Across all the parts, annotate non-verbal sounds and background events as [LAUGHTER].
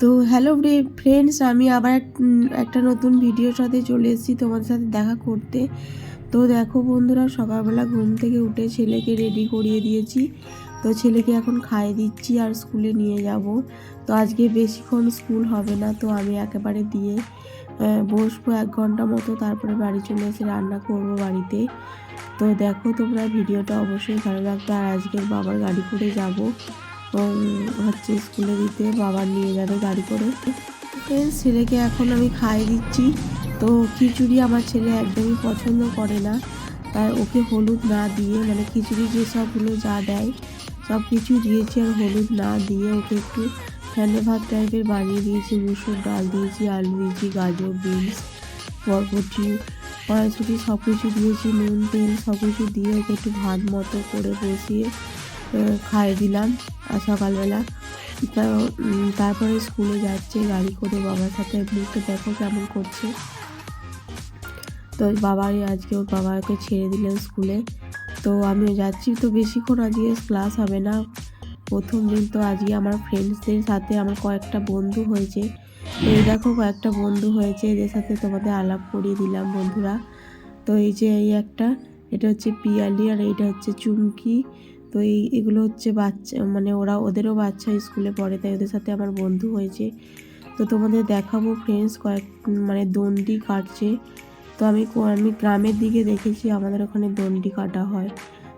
তো hello friends আমি আবার এক- একটা নতুন ভিডিওর সাথে চলে এসেছি তোমাদের সাথে দেখা করতে। তো দেখো বন্ধুরা, সকালবেলা ঘুম থেকে উঠে ছেলেকে রেডি করিয়ে দিয়েছি। তো ছেলেকে এখন খাইয়ে দিচ্ছি আর স্কুলে নিয়ে যাব। তো আজকে বেশিক্ষণ স্কুল হবে না, তো আমি একেবারে দিয়ে বসবো এক ঘণ্টা মতো, তারপরে বাড়ি চলে এসে রান্না করব বাড়িতে। তো দেখো তোমরা ভিডিওটা অবশ্যই ভালো লাগবে। আর আজকের বাবার গাড়ি করে যাব। হচ্ছে স্কুলে দিতে বাবা নিয়ে যাবে গাড়ি করে। ছেলেকে এখন আমি খাইয়ে দিচ্ছি। তো খিচুড়ি আমার ছেলে একদমই পছন্দ করে না। তাই ওকে হলুদ না দিয়ে মানে খিচুড়ি যে সবগুলো যা দেয়, সব কিছু দিয়েছি আর হলুদ না দিয়ে ওকে একটু ফ্যানে ভাত টাইপের বানিয়ে দিয়েছি। মুসুর ডাল দিয়েছি, আলু দিয়েছি, গাজর, বিনস, বরবটি, কড়াইশুটি সব কিছু দিয়েছি, নুন, তেল সব কিছু দিয়ে ওকে একটু ভাত মতো করে বসিয়ে খাইয়ে দিলাম সকালবেলা। তারপরে স্কুলে যাচ্ছে, গাড়ি করে বাবার সাথে মুখটা দেখো কেমন করছে। তো বাবাই আজকে ওর বাবাকে ছেড়ে দিলেন স্কুলে। তো আমিও যাচ্ছি, তো বেশিক্ষণ আজকে ক্লাস হবে না। প্রথম দিন তো আজকে আমার ফ্রেন্ডসদের সাথে আমার কয়েকটা বন্ধু হয়েছে। তো এই দেখো কয়েকটা বন্ধু হয়েছে, এদের সাথে তোমাদের আলাপ করিয়ে দিলাম বন্ধুরা। তো এই যে এই একটা, এটা হচ্ছে পিয়ালি আর এইটা হচ্ছে চুমকি। তো এই, এগুলো হচ্ছে বাচ্চা মানে ওরা, ওদেরও বাচ্চা স্কুলে পড়ে, তাই ওদের সাথে আমার বন্ধু হয়েছে। তো তোমাদের দেখাবো ফ্রেন্ডস কয়েক মানে দণ্ডি কাটছে। তো আমি আমি গ্রামের দিকে দেখেছি, আমাদের ওখানে দণ্ডি কাটা হয়।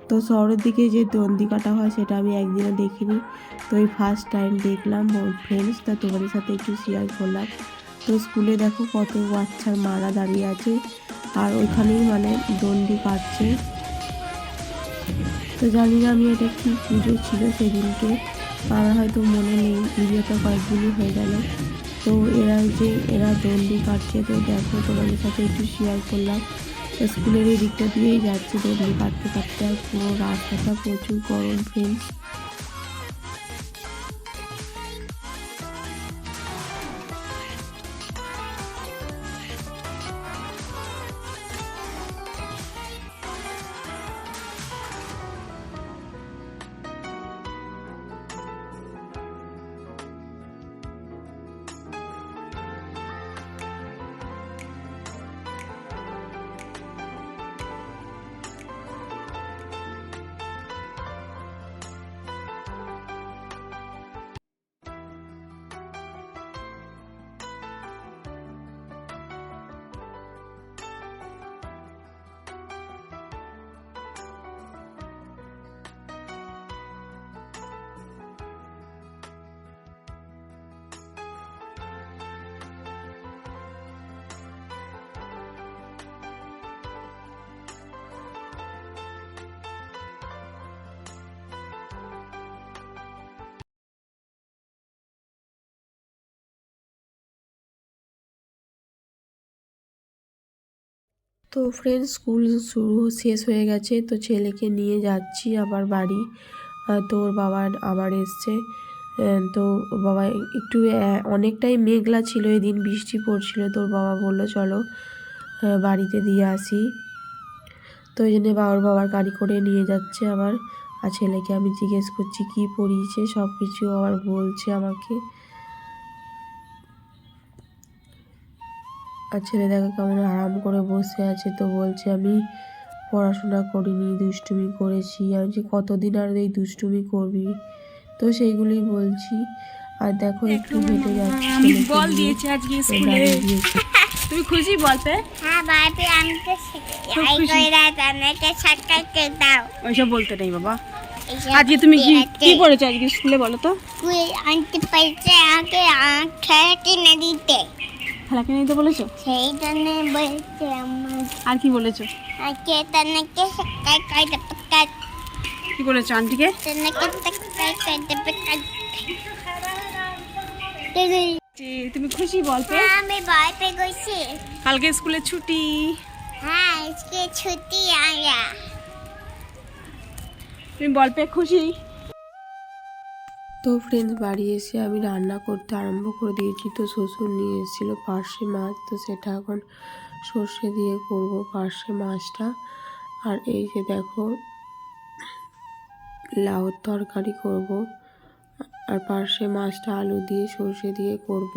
তো শহরের দিকে যে দণ্ডি কাটা হয়, সেটা আমি একদিনও দেখিনি। তো এই ফার্স্ট টাইম দেখলাম ফ্রেন্ডস তা তোমাদের সাথে একটু শেয়ার করলাম। তো স্কুলে দেখো কত বাচ্চার মারা দাঁড়িয়ে আছে। আর ওইখানেই মানে দণ্ডি কাটছে। তো জানি না, আমি এটা কী পুজো ছিল সেদিনকে। আমার হয়তো মনে নেই ভিডিওটা কয়েকদিনই হয়ে গেল। তো এরা যে, এরা দণ্ডি কাটছে, তো দেখো তোমাদের সাথে একটু শেয়ার করলাম। স্কুলের এই দিকটা দিয়েই যাচ্ছে দণ্ডি কাটতে কাটতে, আর পুরো রাস্তাটা প্রচুর গরম ফ্রেন্ডস তো ফ্রেন্ডস স্কুল শুরু, শেষ হয়ে গেছে। তো ছেলেকে নিয়ে যাচ্ছি আবার বাড়ি। তো ওর বাবা আবার এসছে। তো বাবা একটু অনেকটাই মেঘলা ছিল এদিন, বৃষ্টি পড়ছিল। তো ওর বাবা বলল, চলো বাড়িতে দিয়ে আসি। তো ওই জন্যে বাবার বাবার গাড়ি করে নিয়ে যাচ্ছে আবার। আর ছেলেকে আমি জিজ্ঞেস করছি, কি পড়িয়েছে? সব কিছু আবার বলছে আমাকে। আর ছেলে দেখো কেমন আরাম করে বসে আছে তো বলছে আমি পড়াশোনা করিনি দুষ্টুমি করেছি। আমি যে কতদিন আর এই দুষ্টুমি করবি? তো সেইগুলোই বলছি। আর দেখো একটু হেঁটে যাচ্ছি আমি বল দিয়েছি আজকে স্কুলে। [LAUGHS] তুমি খুশি বলতে? হ্যাঁ বাপি আমি তো খুশি। কইরা জানাতে সাকাইতে দাও। ওইসব বলতে নেই বাবা। আজকে তুমি কি। কি পড়েছো আজকে স্কুলে বলো তো? কুই আনতে পাইছে আগে খেলা কিনে দিতে। খেলা কিনে দিতে বলেছ? সেই জন্য বলছে আর কি বলেছ? আজকে তানাকে সাকাই কাইতে পাকাত কি বলেছ আন্টিকে? তানাকে সাকাই কাইতে পাকাত যে তুমি খুশি বলতে আমি ভয় পেয়ে গেছি। কালকে স্কুলে ছুটি। হ্যাঁ আজকে ছুটি আয়া। তুমি বল খুশি? তো ফ্রেন্ডস বাড়ি এসে আমি রান্না করতে আরম্ভ করে দিয়েছি। তো শ্বশুর নিয়ে এসেছিল পার্শে মাছ, তো সেটা এখন সর্ষে দিয়ে করব পার্শে মাছটা। আর এই যে দেখো, লাউর তরকারি করব। আর পার্শ্বে মাছটা আলু দিয়ে সর্ষে দিয়ে করব।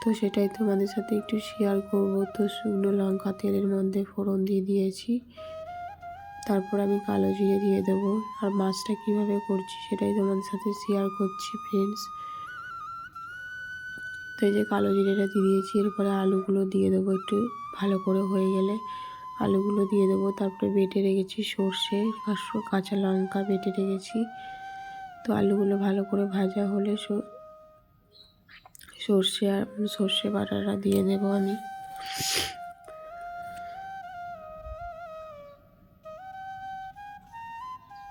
তো সেটাই তোমাদের সাথে একটু শেয়ার করব। তো শুকনো লঙ্কা তেলের মধ্যে ফোড়ন দিয়ে দিয়েছি। তারপর আমি কালো জিরে দিয়ে দেবো। আর মাছটা কীভাবে করছি সেটাই তোমাদের সাথে শেয়ার করছি ফ্রেন্ডস তো এই যে কালো জিরেটা দিয়ে দিয়েছি, এরপরে আলুগুলো দিয়ে দেবো একটু ভালো করে হয়ে গেলে। আলুগুলো দিয়ে দেবো, তারপরে বেটে রেখেছি সর্ষে কাঁচা লঙ্কা বেটে রেখেছি। তো আলুগুলো ভালো করে ভাজা হলে সর্ষে আর সর্ষে বাটাটা দিয়ে দেবো আমি।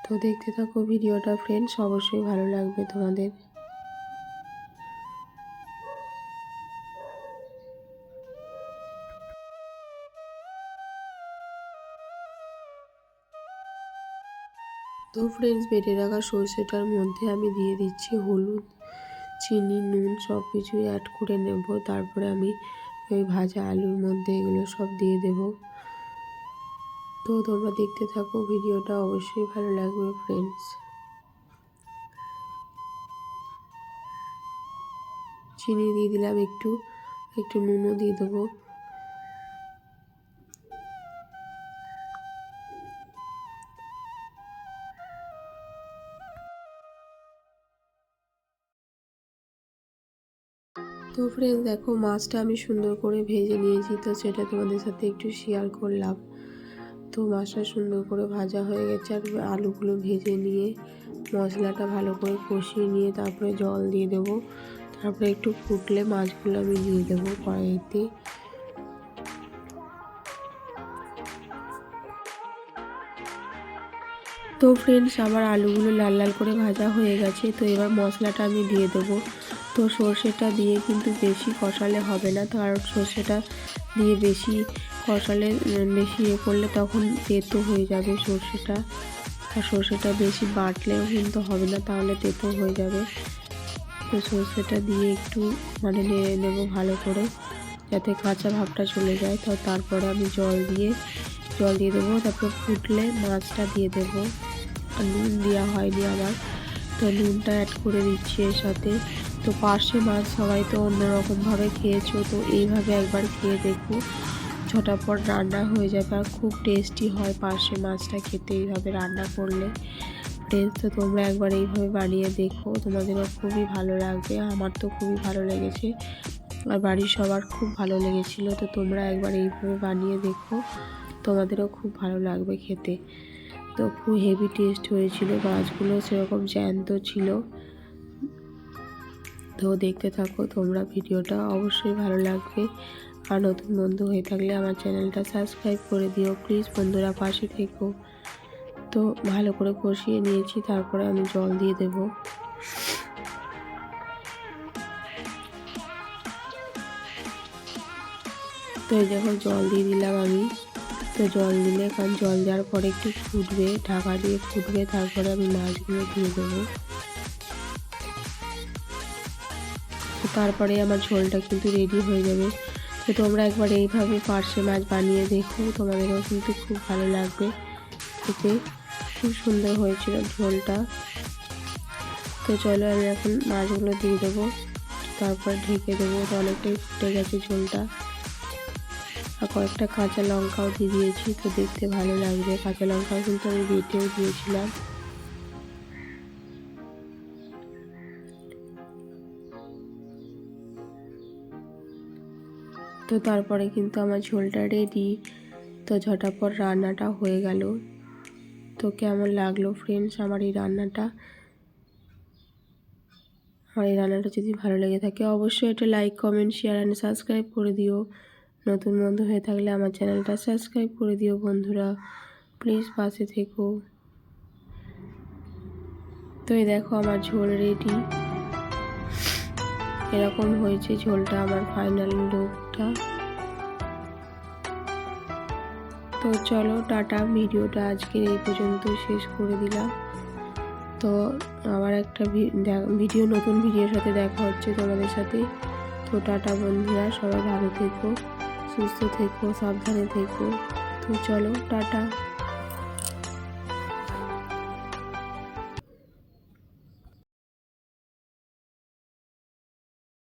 তো দেখতে থাকো ভিডিওটা ফ্রেন্ডস অবশ্যই ভালো লাগবে তোমাদের। তো ফ্রেন্ডস বেটে রাখা সর্ষেটার মধ্যে আমি দিয়ে দিচ্ছি হলুদ, চিনি, নুন সব কিছুই অ্যাড করে নেব। তারপরে আমি ওই ভাজা আলুর মধ্যে এগুলো সব দিয়ে দেব। তো তোমরা দেখতে থাকো, ভিডিওটা অবশ্যই ভালো লাগবে ফ্রেন্ডস চিনি দিয়ে দিলাম একটু একটু নুনও দিয়ে দেবো। তো ফ্রেন্ডস দেখো মাছটা আমি সুন্দর করে ভেজে নিয়েছি, তো সেটা তোমাদের সাথে একটু শেয়ার করলাম। তো মাছটা সুন্দর করে ভাজা হয়ে গেছে আর আলুগুলো ভেজে নিয়ে মশলাটা ভালো করে কষিয়ে নিয়ে তারপরে জল দিয়ে দেবো। তারপরে একটু ফুটলে মাছগুলো আমি দিয়ে দেবো কড়াইতে। তো ফ্রেন্ডস আমার আলুগুলো লাল লাল করে ভাজা হয়ে গেছে, তো এবার মশলাটা আমি দিয়ে দেবো। তো সর্ষেটা দিয়ে কিন্তু বেশি কষালে হবে না তো আর সর্ষেটা দিয়ে বেশি কষালে বেশি ইয়ে করলে তখন তেতো হয়ে যাবে সর্ষেটা। আর সর্ষেটা বেশি বাটলেও কিন্তু হবে না, তাহলে তেতো হয়ে যাবে। তো সর্ষেটা দিয়ে একটু মানে নেড়ে নেব ভালো করে, যাতে কাঁচা ভাবটা চলে যায়। তো তারপরে আমি জল দিয়ে জল দিয়ে দেবো, তারপর ফুটলে মাছটা দিয়ে দেবো। আর নুন দেওয়া হয়নি আমার। তো নুনটা অ্যাড করে দিচ্ছি এর সাথে। তো পার্শে মাছ সবাই তো অন্যরকমভাবে খেয়েছো, তো এইভাবে একবার খেয়ে দেখো। ঝটাপট রান্না হয়ে যাবে আর খুব টেস্টি হয় পার্শে মাছটা খেতে এইভাবে রান্না করলে। ফ্রেন্ডস তো তোমরা একবার এইভাবে বানিয়ে দেখো, তোমাদেরও খুবই ভালো লাগবে, আমার তো খুবই ভালো লেগেছে আর বাড়ির সবার খুব ভালো লেগেছিলো, তো তোমরা একবার এইভাবে বানিয়ে দেখো, তোমাদেরও খুব ভালো লাগবে খেতে। তো খুব হেভি টেস্ট হয়েছিল, মাছগুলো সেরকম জ্যান্ত ছিল। তো দেখতে থাকো, তোমরা ভিডিওটা অবশ্যই ভালো লাগবে। আর নতুন বন্ধু হয়ে থাকলে আমার চ্যানেলটা সাবস্ক্রাইব করে দিও। প্লিজ বন্ধুরা, পাশে থেকো। তো ভালো করে কষিয়ে নিয়েছি, তারপরে আমি জল দিয়ে দেবো। তো দেখো, জল দিয়ে দিলাম আমি। তো জল দিলে, কারণ জল দেওয়ার পরে একটু ফুটবে, ঢাকা দিয়ে ফুটবে, তারপরে আমি মাছগুলো দিয়ে দেবো। তারপরে আমার ঝোলটা কিন্তু রেডি হয়ে যাবে। তো তোমরা একবার এইভাবে পার্শে মাছ বানিয়ে দেখো। তোমাদেরও কিন্তু খুব ভালো লাগবে। খেতে খুব সুন্দর হয়েছিল ঝোলটা। তো চলো আমি এখন মাছগুলো দিয়ে দেবো। তারপর ঢেকে দেবো। তো অনেকটাই ফুটে গেছে ঝোলটা। আর কয়েকটা কাঁচা লঙ্কাও দিয়ে দিয়েছি। তো দেখতে ভালো লাগবে। কাঁচা লঙ্কাও কিন্তু আমি বেটেও দিয়েছিলাম। তো তারপরে কিন্তু আমার ঝোলটা রেডি তো ঝটাপট রান্নাটা হয়ে গেল। তো কেমন লাগল ফ্রেন্ডস আমার এই রান্নাটা? আমার এই রান্নাটা যদি ভালো লেগে থাকে অবশ্যই এটা like comment share and subscribe করে দিও। নতুন বন্ধু হয়ে থাকলে আমার চ্যানেলটা সাবস্ক্রাইব করে দিও বন্ধুরা। প্লিজ পাশে থেকো। তো এই দেখো আমার ঝোল রেডি এরকম হয়েছে ঝোলটা আমার ফাইনাল লুকটা তো চলো টাটা, ভিডিওটা আজকের এই পর্যন্ত শেষ করে দিলাম। তো আবার একটা ভিডিও, নতুন ভিডিওর সাথে দেখা হচ্ছে তোমাদের সাথে। তো টাটা বন্ধুরা, সবাই ভালো থেকো, সুস্থ থেকো, সাবধানে থেকো। তো চলো, টাটা।